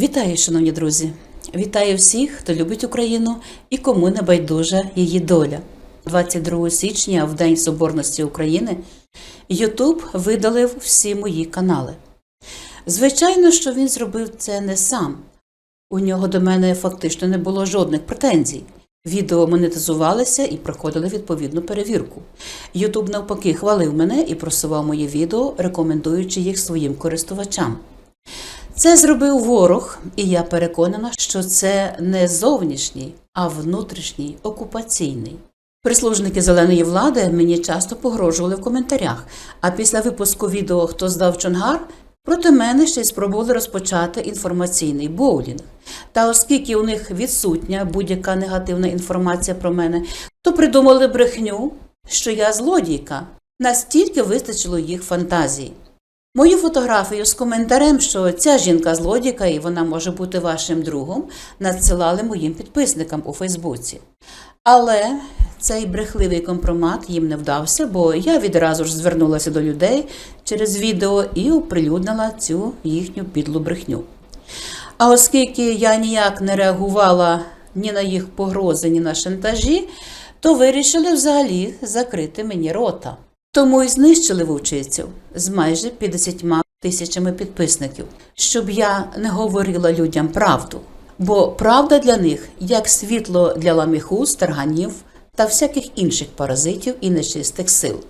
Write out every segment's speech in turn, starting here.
Вітаю, шановні друзі! Вітаю всіх, хто любить Україну і кому не байдужа її доля. 22 січня, в День Соборності України, Ютуб видалив всі мої канали. Звичайно, що він зробив це не сам. У нього до мене фактично не було жодних претензій. Відео монетизувалися і проходили відповідну перевірку. Ютуб навпаки хвалив мене і просував мої відео, рекомендуючи їх своїм користувачам. Це зробив ворог, і я переконана, що це не зовнішній, а внутрішній окупаційний. Прислужники зеленої влади мені часто погрожували в коментарях. А після випуску відео Хто здав Чонгар проти мене ще й спробували розпочати інформаційний боулінг. Та оскільки у них відсутня будь-яка негативна інформація про мене, то придумали брехню, що я злодійка. Настільки вистачило їх фантазії. Мою фотографію з коментарем, що ця жінка злодійка і вона може бути вашим другом, надсилали моїм підписникам у Фейсбуці. Але цей брехливий компромат їм не вдався, бо я відразу ж звернулася до людей через відео і оприлюднила цю їхню підлу брехню. А оскільки я ніяк не реагувала ні на їх погрози, ні на шантажі, то вирішили взагалі закрити мені рота. Тому і знищили вовчицю з майже 50 тисячами підписників, щоб я не говорила людям правду. Бо правда для них як світло для ламіхуз, тарганів та всяких інших паразитів і нечистих сил.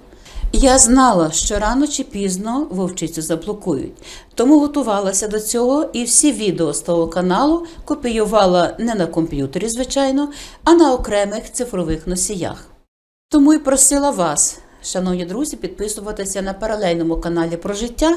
Я знала, що рано чи пізно вовчицю заблокують, тому готувалася до цього і всі відео з того каналу копіювала не на комп'ютері, звичайно, а на окремих цифрових носіях. Тому й просила вас, шановні друзі, підписуватися на паралельному каналі про життя.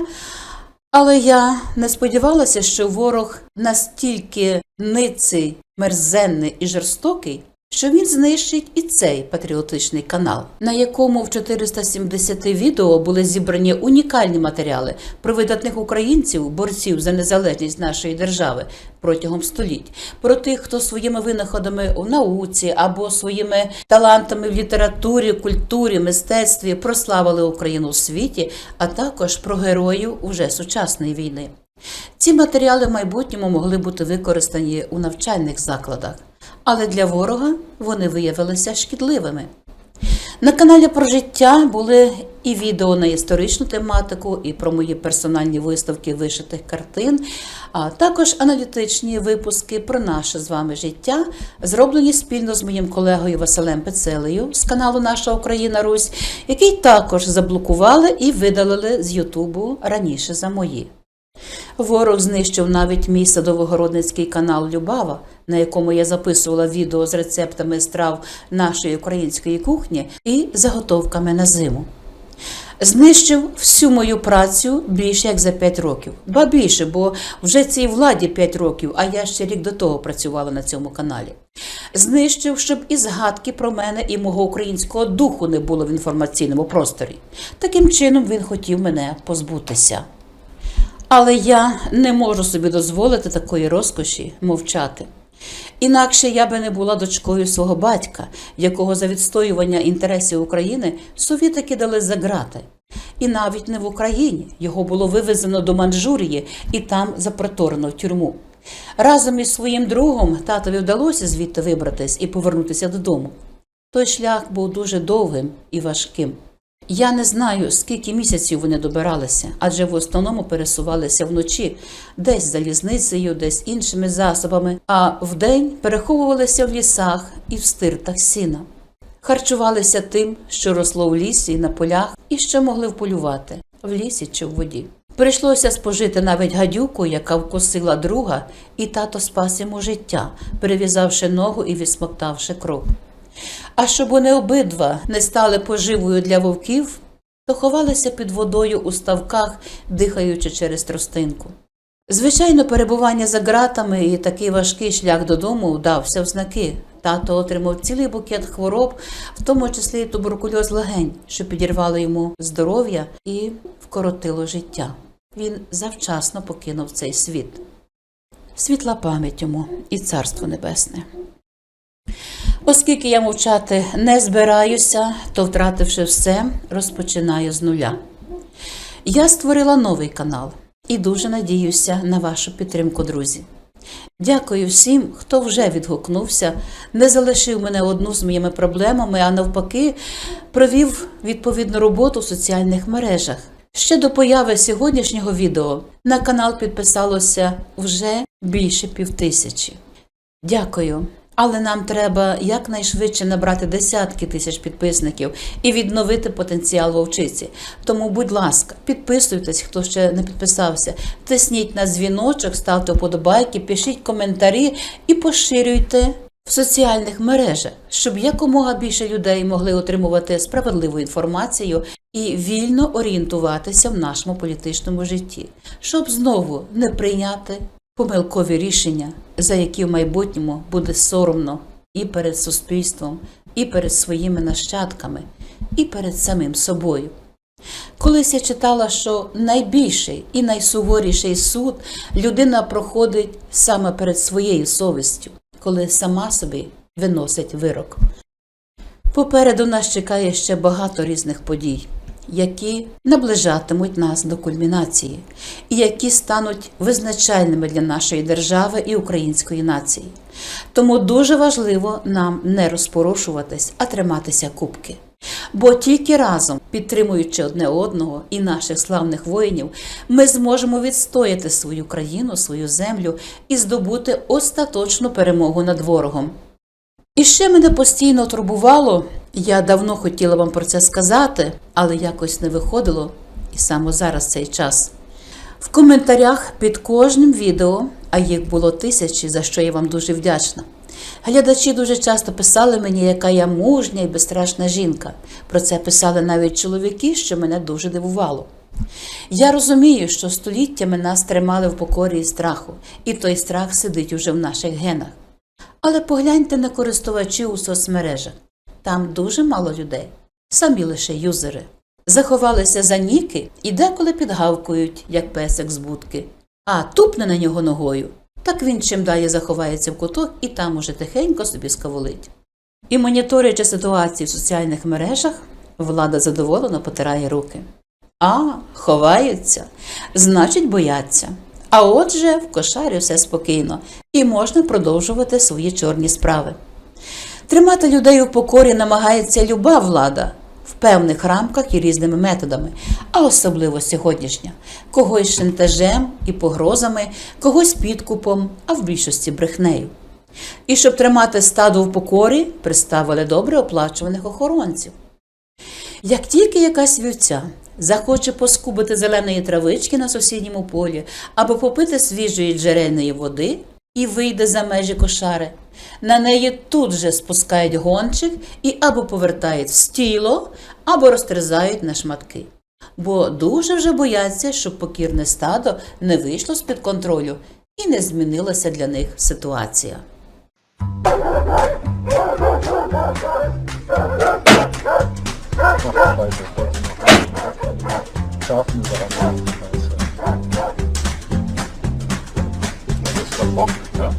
Але я не сподівалася, що ворог настільки ниций, мерзенний і жорстокий, що він знищить і цей патріотичний канал, на якому в 470 відео були зібрані унікальні матеріали про видатних українців, борців за незалежність нашої держави протягом століть, про тих, хто своїми винаходами у науці або своїми талантами в літературі, культурі, мистецтві прославили Україну у світі, а також про героїв уже сучасної війни. Ці матеріали в майбутньому могли бути використані у навчальних закладах, але для ворога вони виявилися шкідливими. На каналі про життя були і відео на історичну тематику, і про мої персональні виставки вишитих картин, а також аналітичні випуски про наше з вами життя, зроблені спільно з моїм колегою Василем Пецелею з каналу Наша Україна Русь, який також заблокували і видалили з Ютубу раніше за мої. Ворог знищив навіть мій садовогородницький канал Любава, на якому я записувала відео з рецептами страв нашої української кухні і заготовками на зиму. Знищив всю мою працю більше як за 5 років. Ба більше, бо вже цій владі 5 років, а я ще рік до того працювала на цьому каналі. Знищив, щоб і згадки про мене і мого українського духу не було в інформаційному просторі. Таким чином він хотів мене позбутися. Але я не можу собі дозволити такої розкоші мовчати. Інакше я би не була дочкою свого батька, якого за відстоювання інтересів України совєти дали за грати. І навіть не в Україні його було вивезено до Манчжурії і там запроторено в тюрму. Разом із своїм другом татові вдалося звідти вибратись і повернутися додому. Той шлях був дуже довгим і важким. Я не знаю, скільки місяців вони добиралися, адже в основному пересувалися вночі, десь залізницею, десь іншими засобами, а вдень переховувалися в лісах і в стиртах сіна. Харчувалися тим, що росло в лісі на полях, і що могли вполювати в лісі чи в воді. Прийшлося спожити навіть гадюку, яка вкусила друга, і тато спас йому життя, перев'язавши ногу і відсмоктавши кров. А щоб вони обидва не стали поживою для вовків, то ховалися під водою у ставках, дихаючи через тростинку. Звичайно, перебування за ґратами і такий важкий шлях додому вдався в знаки. Тато отримав цілий букет хвороб, в тому числі й туберкульоз легень, що підірвало йому здоров'я і вкоротило життя. Він завчасно покинув цей світ. Світла пам'ять йому і царство небесне. Оскільки я мовчати не збираюся, то, втративши все, розпочинаю з нуля. Я створила новий канал і дуже надіюся на вашу підтримку, друзі. Дякую всім, хто вже відгукнувся, не залишив мене одну з моїми проблемами, а навпаки, провів відповідну роботу в соціальних мережах. Ще до появи сьогоднішнього відео на канал підписалося вже більше півтисячі. Дякую. Але нам треба якнайшвидше набрати десятки тисяч підписників і відновити потенціал вовчиці. Тому, будь ласка, підписуйтесь, хто ще не підписався, тисніть на дзвіночок, ставте вподобайки, пишіть коментарі і поширюйте в соціальних мережах, щоб якомога більше людей могли отримувати справедливу інформацію і вільно орієнтуватися в нашому політичному житті, щоб знову не прийняти помилкові рішення, за які в майбутньому буде соромно і перед суспільством, і перед своїми нащадками, і перед самим собою. Колись я читала, що найбільший і найсуворіший суд людина проходить саме перед своєю совістю, коли сама собі виносить вирок. Попереду нас чекає ще багато різних подій, які наближатимуть нас до кульмінації, і які стануть визначальними для нашої держави і української нації. Тому дуже важливо нам не розпорошуватись, а триматися кубки. Бо тільки разом, підтримуючи одне одного і наших славних воїнів, ми зможемо відстояти свою країну, свою землю і здобути остаточну перемогу над ворогом. І ще мене постійно турбувало, я давно хотіла вам про це сказати, але якось не виходило, і саме зараз цей час. В коментарях під кожним відео, а їх було тисячі, за що я вам дуже вдячна. Глядачі дуже часто писали мені, яка я мужня і безстрашна жінка. Про це писали навіть чоловіки, що мене дуже дивувало. Я розумію, що століттями нас тримали в покорі і страху, і той страх сидить уже в наших генах. Але погляньте на користувачів у соцмережах. Там дуже мало людей, самі лише юзери. Заховалися за ніки і деколи підгавкують, як песик з будки, а тупне на нього ногою. Так він чим далі заховається в куток і там уже тихенько собі скаволить. І моніторячи ситуацію в соціальних мережах, влада задоволено потирає руки. А, ховаються, значить, бояться. А отже, в кошарі все спокійно і можна продовжувати свої чорні справи. Тримати людей у покорі намагається люба влада в певних рамках і різними методами, а особливо сьогоднішня, когось шантажем і погрозами, когось підкупом, а в більшості брехнею. І щоб тримати стадо в покорі, приставили добре оплачуваних охоронців. Як тільки якась вівця захоче поскубити зеленої травички на сусідньому полі або попити свіжої джерельної води і вийде за межі кошари, на неї тут же спускають гончих і або повертають в стіло, або розтерзають на шматки. Бо дуже вже бояться, щоб покірне стадо не вийшло з-під контролю і не змінилася для них ситуація. Scheiße, Schafen daran Das ist verbockt, ja.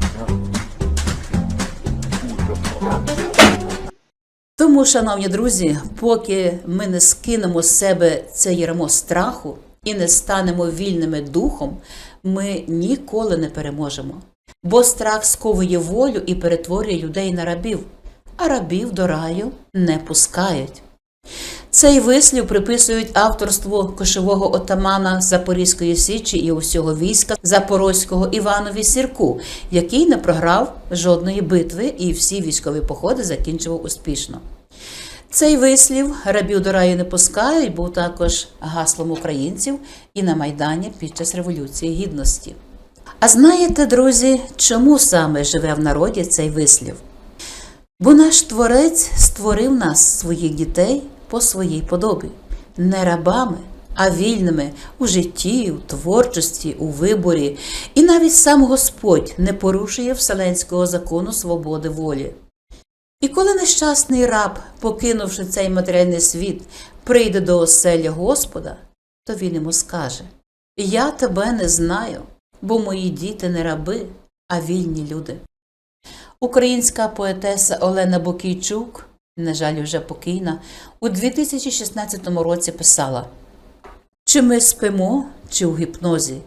Тому, шановні друзі, поки ми не скинемо з себе це ярмо страху і не станемо вільними духом, ми ніколи не переможемо. Бо страх сковує волю і перетворює людей на рабів, а рабів до раю не пускають. Цей вислів приписують авторству кошового отамана Запорізької січі і усього війська Запорозького Іванові Сірку, який не програв жодної битви і всі військові походи закінчував успішно. Цей вислів рабів до раю не пускають був також гаслом українців і на Майдані під час Революції Гідності. А знаєте, друзі, чому саме живе в народі цей вислів? Бо наш Творець створив нас, своїх дітей, по своїй подобі, не рабами, а вільними у житті, у творчості, у виборі, і навіть сам Господь не порушує вселенського закону свободи волі. І коли нещасний раб, покинувши цей матеріальний світ, прийде до оселя Господа, то він йому скаже: Я тебе не знаю, бо мої діти не раби, а вільні люди. Українська поетеса Олена Бокійчук, на жаль, вже покійна, у 2016 році писала: Чи ми спимо, чи у гіпнозі,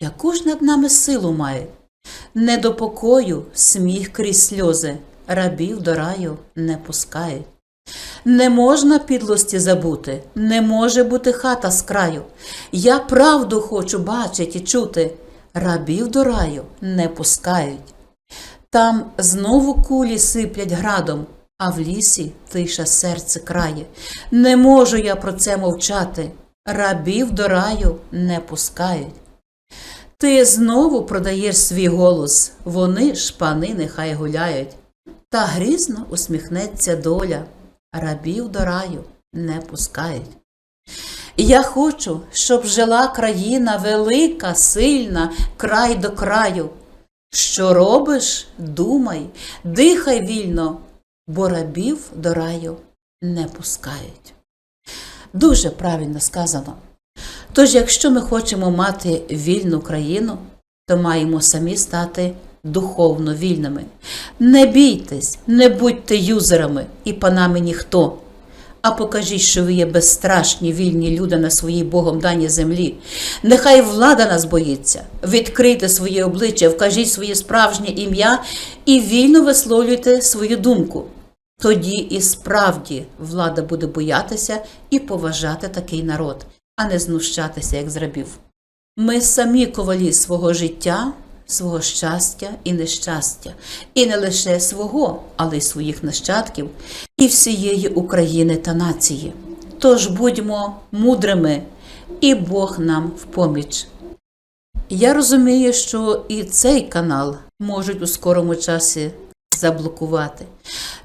яку ж над нами силу має? не до покою сміх крізь сльози, рабів до раю не пускають. Не можна підлості забути, не може бути хата з краю. Я правду хочу бачить і чути, рабів до раю не пускають. Там знову кулі сиплять градом, а в лісі тиша серце крає. Не можу я про це мовчати, рабів до раю не пускають. Ти знову продаєш свій голос, вони ж пани нехай гуляють. Та грізно усміхнеться доля, рабів до раю не пускають. Я хочу, щоб жила країна велика, сильна, край до краю. Що робиш, думай, дихай вільно, бо рабів до раю не пускають. Дуже правильно сказано. Тож, якщо ми хочемо мати вільну країну, то маємо самі стати духовно вільними. Не бійтесь, не будьте юзерами і панами ніхто. А покажіть, що ви є безстрашні вільні люди на своїй Богом даній землі. Нехай влада нас боїться. Відкрийте своє обличчя, вкажіть своє справжнє ім'я і вільно висловлюйте свою думку. Тоді і справді влада буде боятися і поважати такий народ, а не знущатися як з рабів. Ми самі ковалі свого життя, свого щастя і нещастя, і не лише свого, але й своїх нащадків, і всієї України та нації. Тож будьмо мудрими, і Бог нам в поміч. Я розумію, що і цей канал можуть у скорому часі заблокувати.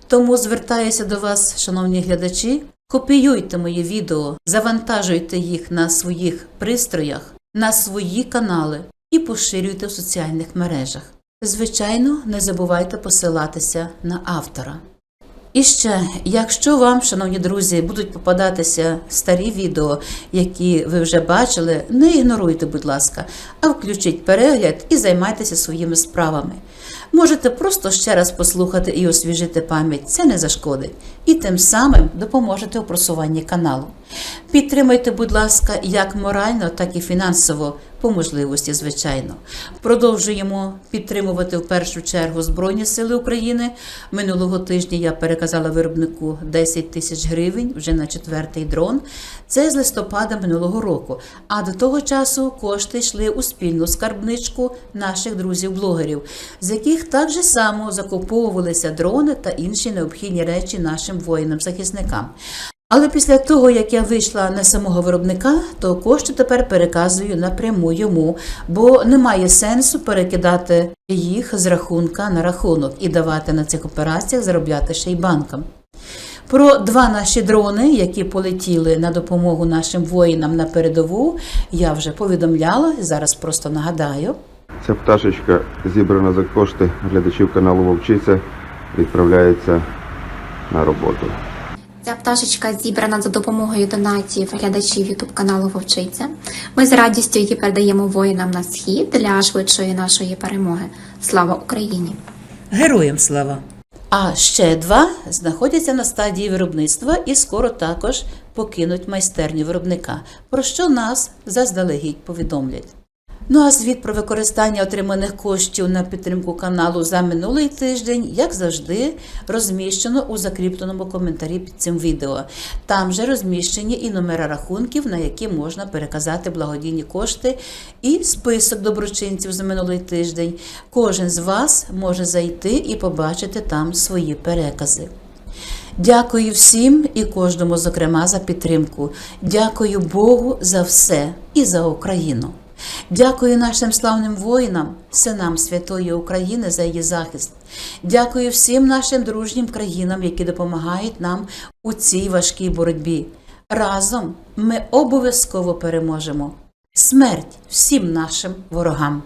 Тому звертаюся до вас, шановні глядачі, копіюйте мої відео, завантажуйте їх на своїх пристроях, на свої канали і поширюйте в соціальних мережах. Звичайно, не забувайте посилатися на автора. І ще, якщо вам, шановні друзі, будуть попадатися старі відео, які ви вже бачили, не ігноруйте, будь ласка, а включіть перегляд і займайтеся своїми справами. Можете просто ще раз послухати і освіжити пам'ять, це не зашкодить. І тим самим допоможете у просуванні каналу. Підтримайте, будь ласка, як морально, так і фінансово, по можливості, звичайно. Продовжуємо підтримувати в першу чергу Збройні Сили України. Минулого тижня я переказала виробнику 10 тисяч гривень вже на четвертий дрон. Це з листопада минулого року. А до того часу кошти йшли у спільну скарбничку наших друзів-блогерів, з яких так же само закуповувалися дрони та інші необхідні речі нашим воїнам-захисникам. Але після того, як я вийшла на самого виробника, то кошти тепер переказую напряму йому, бо немає сенсу перекидати їх з рахунка на рахунок і давати на цих операціях заробляти ще й банкам. Про два наші дрони, які полетіли на допомогу нашим воїнам на передову, я вже повідомляла, зараз просто нагадаю. Ця пташечка зібрана за кошти глядачів каналу Вовчиця, відправляється на роботу. Ця пташечка зібрана за допомогою донатів глядачів Ютуб каналу Вовчиця. Ми з радістю її передаємо воїнам на схід для швидшої нашої перемоги. Слава Україні! Героям слава! А ще два знаходяться на стадії виробництва і скоро також покинуть майстерню виробника, про що нас заздалегідь повідомлять. Ну а звіт про використання отриманих коштів на підтримку каналу за минулий тиждень, як завжди, розміщено у закріпленому коментарі під цим відео. Там же розміщені і номери рахунків, на які можна переказати благодійні кошти, і список доброчинців за минулий тиждень. Кожен з вас може зайти і побачити там свої перекази. Дякую всім і кожному, зокрема, за підтримку. Дякую Богу за все і за Україну. Дякую нашим славним воїнам, синам святої України за її захист. Дякую всім нашим дружнім країнам, які допомагають нам у цій важкій боротьбі. Разом ми обов'язково переможемо. Смерть всім нашим ворогам.